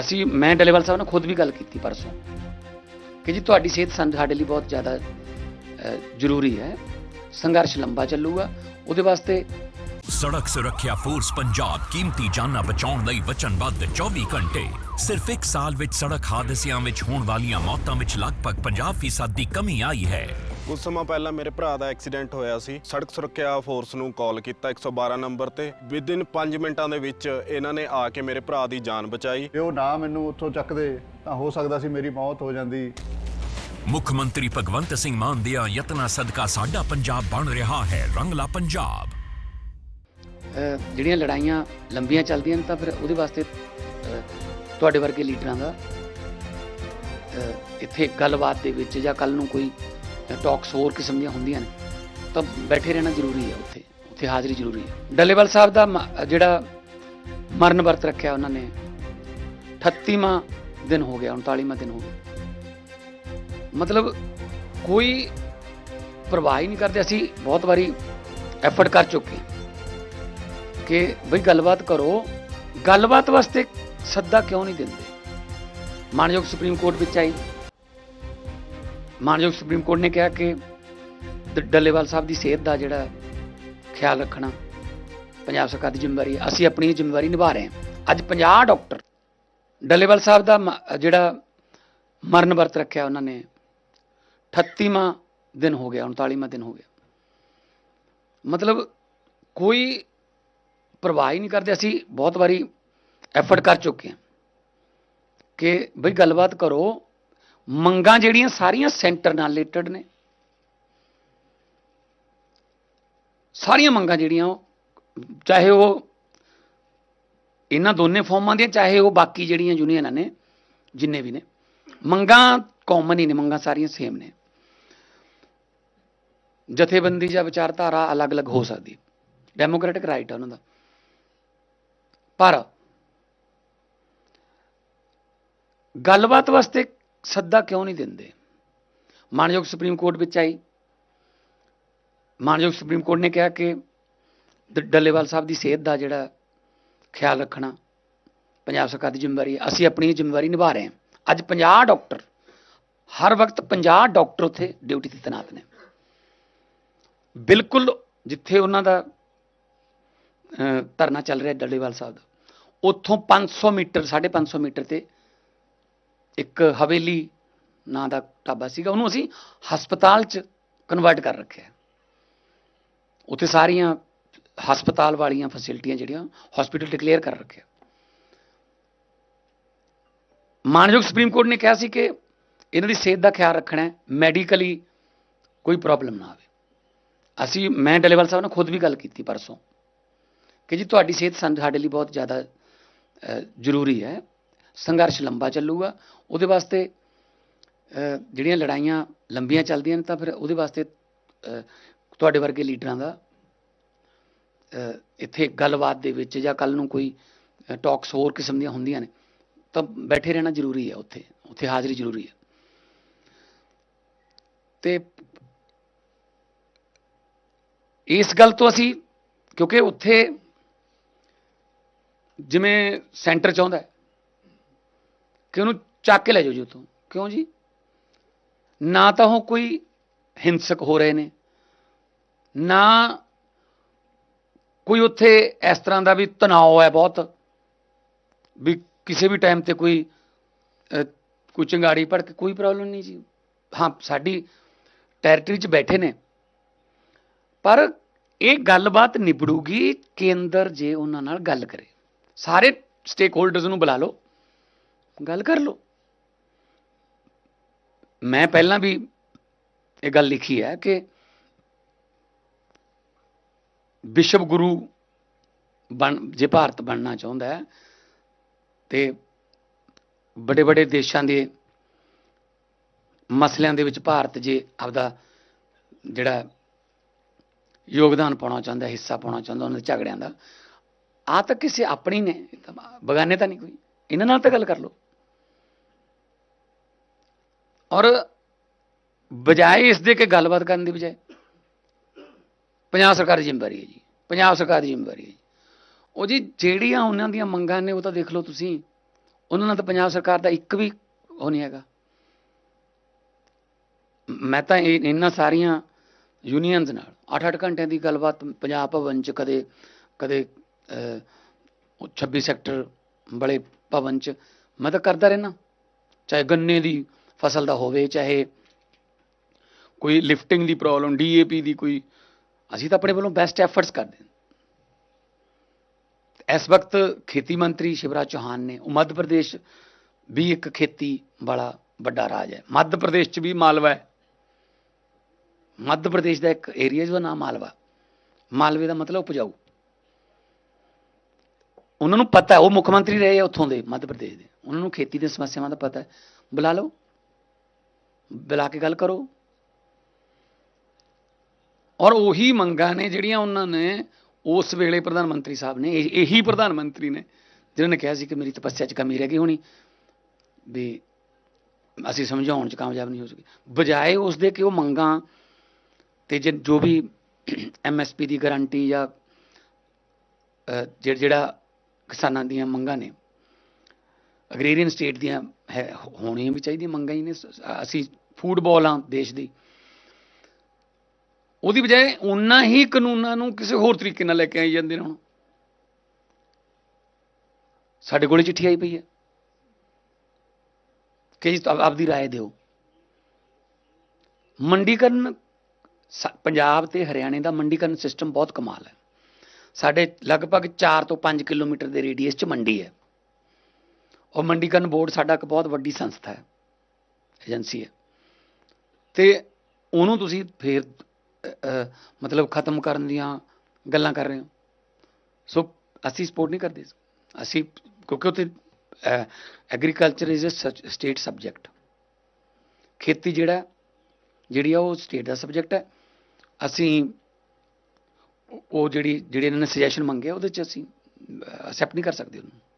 ਅਸੀਂ, ਮੈਂ ਡੱਲੇਵਾਲ ਸਾਹਿਬ ਨਾਲ ਖੁਦ ਵੀ ਗੱਲ ਕੀਤੀ ਪਰਸੋਂ ਕਿ ਜੀ ਤੁਹਾਡੀ ਸਿਹਤ ਸਾਨੂੰ ਸਾਡੇ ਲਈ ਬਹੁਤ ਜ਼ਿਆਦਾ ਜ਼ਰੂਰੀ ਹੈ। ਸੰਘਰਸ਼ ਲੰਬਾ ਚੱਲੂਗਾ। ਉਹਦੇ ਵਾਸਤੇ ਸੜਕ ਸੁਰੱਖਿਆ ਫੋਰਸ ਪੰਜਾਬ ਕੀਮਤੀ ਜਾਨਾਂ ਬਚਾਉਣ ਲਈ ਵਚਨਬੱਧ 24 ਘੰਟੇ। ਸਿਰਫ ਇੱਕ ਸਾਲ ਵਿੱਚ ਸੜਕ ਹਾਦਸਿਆਂ ਵਿੱਚ ਹੋਣ ਵਾਲੀਆਂ ਮੌਤਾਂ ਵਿੱਚ ਲਗਭਗ 50% ਦੀ ਕਮੀ ਆਈ ਹੈ। ਕੁਝ ਸਮਾਂ ਪਹਿਲਾਂ ਮੇਰੇ ਭਰਾ ਦਾ ਐਕਸੀਡੈਂਟ ਹੋਇਆ ਸੀ। ਸੜਕ ਸੁਰੱਖਿਆ ਫੋਰਸ ਨੂੰ ਕਾਲ ਕੀਤਾ 112 ਨੰਬਰ ਤੇ। ਵਿਦਿਨ 5 ਮਿੰਟਾਂ ਦੇ ਵਿੱਚ ਇਹਨਾਂ ਨੇ ਆ ਕੇ ਮੇਰੇ ਭਰਾ ਦੀ ਜਾਨ ਬਚਾਈ। ਉਹ ਨਾ ਮੈਨੂੰ ਉੱਥੋਂ ਚੱਕਦੇ ਤਾਂ ਹੋ ਸਕਦਾ ਸੀ ਮੇਰੀ ਮੌਤ ਹੋ ਜਾਂਦੀ। ਮੁੱਖ ਮੰਤਰੀ ਭਗਵੰਤ ਸਿੰਘ ਮਾਨ ਦੀਆਂ ਯਤਨਾਂ ਸਦਕਾ ਸਾਡਾ ਪੰਜਾਬ ਬਣ ਰਿਹਾ ਹੈ ਰੰਗਲਾ ਪੰਜਾਬ। ਜਿਹੜੀਆਂ ਲੜਾਈਆਂ ਲੰਬੀਆਂ ਚੱਲਦੀਆਂ ਨੇ ਤਾਂ ਫਿਰ ਉਹਦੇ ਵਾਸਤੇ ਤੁਹਾਡੇ ਵਰਗੇ ਲੀਡਰਾਂ ਦਾ ਇੱਥੇ ਗੱਲਬਾਤ ਦੇ ਵਿੱਚ ਜਾਂ ਕੱਲ ਨੂੰ ਕੋਈ ਟਾਕਸ ਹੋਰ ਕਿਸਮ ਦੀਆਂ ਹੁੰਦੀਆਂ ਨੇ। ਤਾਂ ਬੈਠੇ ਰਹਿਣਾ ਜ਼ਰੂਰੀ ਹੈ ਉੱਥੇ। ਉੱਥੇ ਹਾਜ਼ਰੀ ਜ਼ਰੂਰੀ ਹੈ। ਡੱਲੇਵਾਲ ਸਾਹਿਬ ਦਾ ਮ- ਜਿਹੜਾ ਮਰਨ ਵਰਤ ਰੱਖਿਆ ਉਹਨਾਂ ਨੇ 38ਵਾਂ ਦਿਨ ਹੋ ਗਿਆ 39ਵਾਂ ਦਿਨ ਹੋ ਗਿਆ। ਮਤਲਬ ਕੋਈ ਪਰਵਾਹ ਹੀ ਨਹੀਂ ਕਰਦੇ। ਅਸੀਂ ਬਹੁਤ ਵਾਰੀ ਐਫਰਟ ਕਰ ਚੁੱਕੇ ਕਿ ਬਈ ਗੱਲਬਾਤ ਕਰੋ। ਗੱਲਬਾਤ ਵਾਸਤੇ ਸੱਦਾ ਕਿਉਂ ਨਹੀਂ ਦਿੰਦੇ? ਮਾਨਯੋਗ ਸੁਪਰੀਮ ਕੋਰਟ ਵਿੱਚ ਆਈ। ਮਾਨਯੋਗ ਸੁਪਰੀਮ ਕੋਰਟ ਨੇ ਕਿਹਾ ਕਿ ਦ- ਡੱਲੇਵਾਲ ਸਾਹਿਬ ਦੀ ਸਿਹਤ ਦਾ ਜਿਹੜਾ ਖਿਆਲ ਰੱਖਣਾ ਪੰਜਾਬ ਸਰਕਾਰ ਦੀ ਜ਼ਿੰਮੇਵਾਰੀ ਹੈ। ਅਸੀਂ ਆਪਣੀ ਜ਼ਿੰਮੇਵਾਰੀ ਨਿਭਾ ਰਹੇ ਹਾਂ। ਅੱਜ 50 ਡਾਕਟਰ ਡੱਲੇਵਾਲ ਸਾਹਿਬ ਦਾ ਮ- ਜਿਹੜਾ ਮਰਨ ਵਰਤ ਰੱਖਿਆ ਉਹਨਾਂ ਨੇ 38ਵਾਂ ਦਿਨ ਹੋ ਗਿਆ 39ਵਾਂ ਦਿਨ ਹੋ ਗਿਆ। ਮਤਲਬ ਕੋਈ ਪਰਵਾਹ ਹੀ ਨਹੀਂ ਕਰਦੇ। ਅਸੀਂ ਬਹੁਤ ਵਾਰੀ ਐਫਰਟ ਕਰ ਚੁੱਕੇ ਹਾਂ ਕਿ ਬਈ ਗੱਲਬਾਤ ਕਰੋ ਮੰਗਾਂ ਜਿਹੜੀਆਂ ਸਾਰੀਆਂ ਸੈਂਟਰ ਨਾਲ ਰਿਲੇਟਡ ਨੇ। ਸਾਰੀਆਂ ਮੰਗਾਂ ਜਿਹੜੀਆਂ ਉਹ, ਚਾਹੇ ਉਹ ਇਹਨਾਂ ਦੋਨੇ ਫਾਰਮਾਂ ਦੀਆਂ, ਚਾਹੇ ਉਹ ਬਾਕੀ ਜਿਹੜੀਆਂ ਯੂਨੀਅਨਾਂ ਨੇ, ਜਿੰਨੇ ਵੀ ਨੇ, ਮੰਗਾਂ ਕਾਮਨ ਹੀ ਨੇ, ਮੰਗਾਂ ਸਾਰੀਆਂ ਸੇਮ ਨੇ। ਜਥੇਬੰਦੀ ਜਾਂ ਵਿਚਾਰਧਾਰਾ ਅਲੱਗ-ਅਲੱਗ ਹੋ ਸਕਦੀ ਡੈਮੋਕ੍ਰੈਟਿਕ ਰਾਈਟ ਹੈ ਉਹਨਾਂ ਦਾ। ਪਰ ਗੱਲਬਾਤ ਵਾਸਤੇ ਸੱਦਾ ਕਿਉਂ ਨਹੀਂ ਦਿੰਦੇ? ਮਾਨਯੋਗ ਸੁਪਰੀਮ ਕੋਰਟ ਵਿੱਚ ਆਈ। ਮਾਨਯੋਗ ਸੁਪਰੀਮ ਕੋਰਟ ਨੇ ਕਿਹਾ ਕਿ ਡੱਲੇਵਾਲ ਸਾਹਿਬ ਦੀ ਸਿਹਤ ਦਾ ਜਿਹੜਾ ਖਿਆਲ ਰੱਖਣਾ ਪੰਜਾਬ ਸਰਕਾਰ ਦੀ ਜ਼ਿੰਮੇਵਾਰੀ ਹੈ। ਅਸੀਂ ਆਪਣੀ ਜ਼ਿੰਮੇਵਾਰੀ ਨਿਭਾ ਰਹੇ ਹਾਂ। ਅੱਜ 50 ਡਾਕਟਰ, ਹਰ ਵਕਤ 50 ਡਾਕਟਰ ਉੱਥੇ ਡਿਊਟੀ ਤੇ ਤੈਨਾਤ ਨੇ। ਬਿਲਕੁਲ ਜਿੱਥੇ ਉਹਨਾਂ ਦਾ ਧਰਨਾ ਚੱਲ ਰਿਹਾ ਡੱਲੇਵਾਲ ਸਾਹਿਬ ਦਾ, ਉੱਥੋਂ 500 ਮੀਟਰ 550 ਮੀਟਰ ਤੇ ਇੱਕ ਹਵੇਲੀ ਨਾਂ ਦਾ ਢਾਬਾ ਸੀਗਾ, ਉਹਨੂੰ ਅਸੀਂ ਹਸਪਤਾਲ 'ਚ ਕਨਵਰਟ ਕਰ ਰੱਖਿਆ ਉੱਥੇ ਸਾਰੀਆਂ ਹਸਪਤਾਲ ਵਾਲੀਆਂ ਫੈਸਿਲਿਟੀਆਂ ਜਿਹੜੀਆਂ ਹਸਪੀਟਲ ਡਿਕਲੇਅਰ ਕਰ ਰੱਖਿਆ ਮਾਨਯੋਗ ਸੁਪਰੀਮ ਕੋਰਟ ਨੇ ਕਿਹਾ ਸੀ ਕਿ ਇਹਨਾਂ ਦੀ ਸਿਹਤ ਦਾ ਖਿਆਲ ਰੱਖਣਾ ਹੈ ਮੈਡੀਕਲੀ ਕੋਈ ਪ੍ਰੋਬਲਮ ਨਾ ਆਵੇ। ਅਸੀਂ, ਮੈਂ ਡੱਲੇਵਾਲ ਸਾਹਿਬ ਨਾਲ ਖੁਦ ਵੀ ਗੱਲ ਕੀਤੀ ਪਰਸੋਂ ਕਿ ਜੀ ਤੁਹਾਡੀ ਸਿਹਤ ਸਾਨੂੰ, ਸਾਡੇ ਲਈ ਬਹੁਤ ਜ਼ਿਆਦਾ ਜ਼ਰੂਰੀ ਹੈ। ਸੰਘਰਸ਼ ਲੰਬਾ ਚੱਲੂਗਾ, ਉਹਦੇ ਵਾਸਤੇ ਜਿਹੜੀਆਂ ਲੜਾਈਆਂ ਲੰਬੀਆਂ ਚੱਲਦੀਆਂ ਨੇ ਤਾਂ ਫਿਰ ਉਹਦੇ ਵਾਸਤੇ ਤੁਹਾਡੇ ਵਰਗੇ ਲੀਡਰਾਂ ਦਾ ਇੱਥੇ ਗੱਲਬਾਤ ਦੇ ਵਿੱਚ ਜਾਂ ਕੱਲ ਨੂੰ ਕੋਈ ਟਾਕਸ ਹੋਰ ਕਿਸਮ ਦੀਆਂ ਹੁੰਦੀਆਂ ਨੇ, ਤਾਂ ਬੈਠੇ ਰਹਿਣਾ ਜ਼ਰੂਰੀ ਹੈ ਉੱਥੇ ਉੱਥੇ ਹਾਜ਼ਰੀ ਜ਼ਰੂਰੀ ਹੈ। ਤੇ ਇਸ ਗੱਲ ਤੋਂ ਅਸੀਂ, ਕਿਉਂਕਿ ਉੱਥੇ ਜਿਵੇਂ ਸੈਂਟਰ ਚਾਹੁੰਦਾ ਕਿ ਉਹਨੂੰ ਚੱਕ ਕੇ ਲੈ ਜਾਓ ਜੀ ਉੱਥੋਂ ਕਿਉਂ ਜੀ ਨਾ ਤਾਂ ਉਹ ਕੋਈ ਹਿੰਸਕ ਹੋ ਰਹੇ ਨੇ ਨਾ ਕੋਈ ਉੱਥੇ ਇਸ ਤਰ੍ਹਾਂ ਦਾ ਵੀ ਤਣਾਅ ਹੈ ਬਹੁਤ ਵੀ ਕਿਸੇ ਵੀ ਟਾਈਮ ਤੇ ਕੋਈ ਕੋਈ ਚੰਗਾੜੀ ਭੜਕ ਕੋਈ ਪ੍ਰੋਬਲਮ ਨਹੀਂ ਜੀ ਹਾਂ ਸਾਡੀ ਟੈਰੀਟਰੀ 'ਚ ਬੈਠੇ ਨੇ ਪਰ ਇਹ ਗੱਲਬਾਤ ਨਿਬੜੂਗੀ ਕੇਂਦਰ ਜੇ ਉਹਨਾਂ ਨਾਲ ਗੱਲ ਕਰੇ ਸਾਰੇ ਸਟੇਕ ਹੋਲਡਰਸ ਨੂੰ ਬੁਲਾ ਲਓ ਗੱਲ ਕਰ ਲਓ। ਮੈਂ ਪਹਿਲਾਂ ਵੀ ਇਹ ਗੱਲ ਲਿਖੀ ਹੈ ਕਿ ਵਿਸ਼ਵ ਗੁਰੂ ਬਣ, ਜੇ ਭਾਰਤ ਬਣਨਾ ਚਾਹੁੰਦਾ ਹੈ ਤੇ ਵੱਡੇ ਵੱਡੇ ਦੇਸ਼ਾਂ ਦੇ ਮਸਲਿਆਂ ਦੇ ਵਿੱਚ ਭਾਰਤ ਜੇ ਆਪਦਾ ਜਿਹੜਾ ਯੋਗਦਾਨ ਪਾਉਣਾ ਚਾਹੁੰਦਾ, ਹਿੱਸਾ ਪਾਉਣਾ ਚਾਹੁੰਦਾ ਉਹਨਾਂ ਦੇ ਝਗੜਿਆਂ ਦਾ ਆ ਤਾਂ ਕਿਸੇ ਆਪਣੀ ਨੇ ਬਗਾਨੇ ਤਾਂ ਨਹੀਂ ਕੋਈ। ਇਹਨਾਂ ਨਾਲ ਤਾਂ ਗੱਲ ਕਰ ਲਓ। ਔਰ ਬਜਾਏ ਇਸ ਦੇ ਕਿ ਗੱਲਬਾਤ ਕਰਨ ਦੀ ਬਜਾਏ ਪੰਜਾਬ ਸਰਕਾਰ ਦੀ ਜ਼ਿੰਮੇਵਾਰੀ ਹੈ ਜੀ ਪੰਜਾਬ ਸਰਕਾਰ ਦੀ ਜ਼ਿੰਮੇਵਾਰੀ ਹੈ ਜੀ। ਉਹ ਜੀ ਜਿਹੜੀਆਂ ਉਹਨਾਂ ਦੀਆਂ ਮੰਗਾਂ ਨੇ ਉਹ ਤਾਂ ਦੇਖ ਲਓ ਤੁਸੀਂ ਉਹਨਾਂ ਨਾਲ ਤਾਂ ਪੰਜਾਬ ਸਰਕਾਰ ਦਾ ਇੱਕ ਵੀ ਉਹ ਨਹੀਂ ਹੈਗਾ। ਮੈਂ ਤਾਂ ਇਹ ਇਹਨਾਂ ਸਾਰੀਆਂ ਯੂਨੀਅਨਸ ਨਾਲ 8-8 ਘੰਟਿਆਂ ਦੀ ਗੱਲਬਾਤ ਪੰਜਾਬ ਭਵਨ ਚ ਕਦੇ ਕਦੇ ਅਹ, 26 ਸੈਕਟਰ ਬੜੇ ਭਵਨ ਚ ਮੈਂ ਤਾਂ ਕਰਦਾ ਰਹਿਣਾ ਚਾਹੇ ਗੰਨੇ ਦੀ ਫਸਲ ਦਾ ਹੋਵੇ, ਚਾਹੇ ਕੋਈ ਲਿਫਟਿੰਗ ਦੀ ਪ੍ਰੋਬਲਮ ਡੀਏਪੀ ਦੀ ਕੋਈ, ਅਸੀਂ ਤਾਂ ਆਪਣੇ ਵੱਲੋਂ ਬੈਸਟ ਐਫਰਟਸ ਕਰਦੇ ਹਾਂ। ਇਸ ਵਕਤ ਖੇਤੀ ਮੰਤਰੀ ਸ਼ਿਵਰਾਜ ਚੌਹਾਨ ਨੇ ਉਹ ਮੱਧ ਪ੍ਰਦੇਸ਼ ਵੀ ਇੱਕ ਖੇਤੀ ਵਾਲਾ ਵੱਡਾ ਰਾਜ ਹੈ। ਮੱਧ ਪ੍ਰਦੇਸ਼ ਚ ਵੀ ਮਾਲਵਾ ਹੈ। ਮੱਧ ਪ੍ਰਦੇਸ਼ ਦਾ ਇੱਕ ਏਰੀਆ ਜਿਹਦਾ ਨਾਮ ਮਾਲਵਾ। ਮਾਲਵੇ ਦਾ ਮਤਲਬ ਉਪਜਾਊ। ਉਹਨਾਂ ਨੂੰ ਪਤਾ ਉਹ ਮੁੱਖ ਮੰਤਰੀ ਰਹੇ ਆ ਉੱਥੋਂ ਦੇ ਮੱਧ ਪ੍ਰਦੇਸ਼ ਦੇ। ਉਹਨਾਂ ਨੂੰ ਖੇਤੀ ਦੀਆਂ ਸਮੱਸਿਆਵਾਂ ਦਾ ਪਤਾ ਹੈ। ਬੁਲਾ ਲਓ। ਬੁਲਾ ਕੇ ਗੱਲ ਕਰੋ। ਔਰ ਉਹੀ ਮੰਗਾਂ ਨੇ ਜਿਹੜੀਆਂ ਉਹਨਾਂ ਨੇ ਉਸ ਵੇਲੇ ਪ੍ਰਧਾਨ ਮੰਤਰੀ ਸਾਹਿਬ ਨੇ ਇਹ- ਇਹੀ ਪ੍ਰਧਾਨ ਮੰਤਰੀ ਨੇ ਜਿਨ੍ਹਾਂ ਨੇ ਕਿਹਾ ਸੀ ਕਿ ਮੇਰੀ ਤਪੱਸਿਆ 'ਚ ਕਮੀ ਰਹਿ ਗਈ ਹੋਣੀ ਵੀ ਅਸੀਂ ਸਮਝਾਉਣ 'ਚ ਕਾਮਯਾਬ ਨਹੀਂ ਹੋ ਸਕੇ। ਬਜਾਏ ਉਸ ਦੇ ਕਿ ਉਹ ਮੰਗਾਂ ਤੇ ਜੇ- ਜੋ ਵੀ ਐਮਐਸਪੀ ਦੀ ਗਾਰੰਟੀ ਜਾਂ ਅਹ, ਜਿਹੜਾ ਕਿਸਾਨਾਂ ਦੀਆਂ ਮੰਗਾਂ ਨੇ ਅਗਰੇਰੀਅਨ ਸਟੇਟ ਦੀਆਂ ਹੈ ਹੋਣੀਆਂ ਵੀ ਚਾਹੀਦੀਆਂ ਮੰਗਾਂ ਹੀ ਨੇ ਸ- ਅਸੀਂ ਫੂਡਬਾਲ ਆ ਦੇਸ਼ ਦੀ ਉਹਦੀ ਬਜਾਏ ਉਹਨਾਂ ਹੀ ਕਾਨੂੰਨਾਂ ਨੂੰ ਕਿਸੇ ਹੋਰ ਤਰੀਕੇ ਨਾਲ ਲੈ ਕੇ ਆਈ ਜਾਂਦੇ ਨੇ ਹੁਣ ਸਾਡੇ ਕੋਲੇ ਚਿੱਠੀ ਆਈ ਪਈ ਹੈ ਕਿ ਜੀ ਆਪ- ਆਪਦੀ رائے ਦਿਓ ਮੰਡੀਕਰਨ ਸ- ਪੰਜਾਬ ਤੇ ਹਰਿਆਣੇ ਦਾ ਮੰਡੀਕਰਨ ਸਿਸਟਮ ਬਹੁਤ ਕਮਾਲ ਹੈ ਸਾਡੇ ਲਗਭਗ 4 ਤੋਂ 5 ਕਿਲੋਮੀਟਰ ਦੇ ਰੇਡੀਅਸ 'ਚ ਮੰਡੀ ਹੈ ਉਹ ਮੰਡੀਕਰਨ ਬੋਰਡ ਸਾਡਾ ਇੱਕ ਬਹੁਤ ਵੱਡੀ ਸੰਸਥਾ ਹੈ, ਏਜੰਸੀ ਹੈ। ਤੇ ਉਹਨੂੰ ਤੁਸੀਂ ਫੇਰ ਮਤਲਬ ਖਤਮ ਕਰਨ ਦੀਆਂ ਗੱਲਾਂ ਕਰ ਰਹੇ ਹੋ। ਸੋ ਅਸੀਂ ਸਪੋਰਟ ਨਹੀਂ ਕਰਦੇ। ਅਸੀਂ, ਕਿਉਂਕਿ ਉੱਥੇ agriculture is a state subject ਖੇਤੀ ਜਿਹੜਾ ਜਿਹੜੀ ਆ ਉਹ ਸਟੇਟ ਦਾ ਸਬਜੈਕਟ ਹੈ। ਅਸੀਂ ਉਹ- ਉਹ ਜਿਹੜੀ, ਜਿਹੜੇ ਇਹਨਾਂ ਨੇ ਸੁਜੈਸ਼ਨ ਮੰਗੇ ਉਹਦੇ ਚ ਅਸੀਂ ਐਕਸੈਪਟ ਨਹੀਂ ਕਰ ਸਕਦੇ ਉਹਨੂੰ।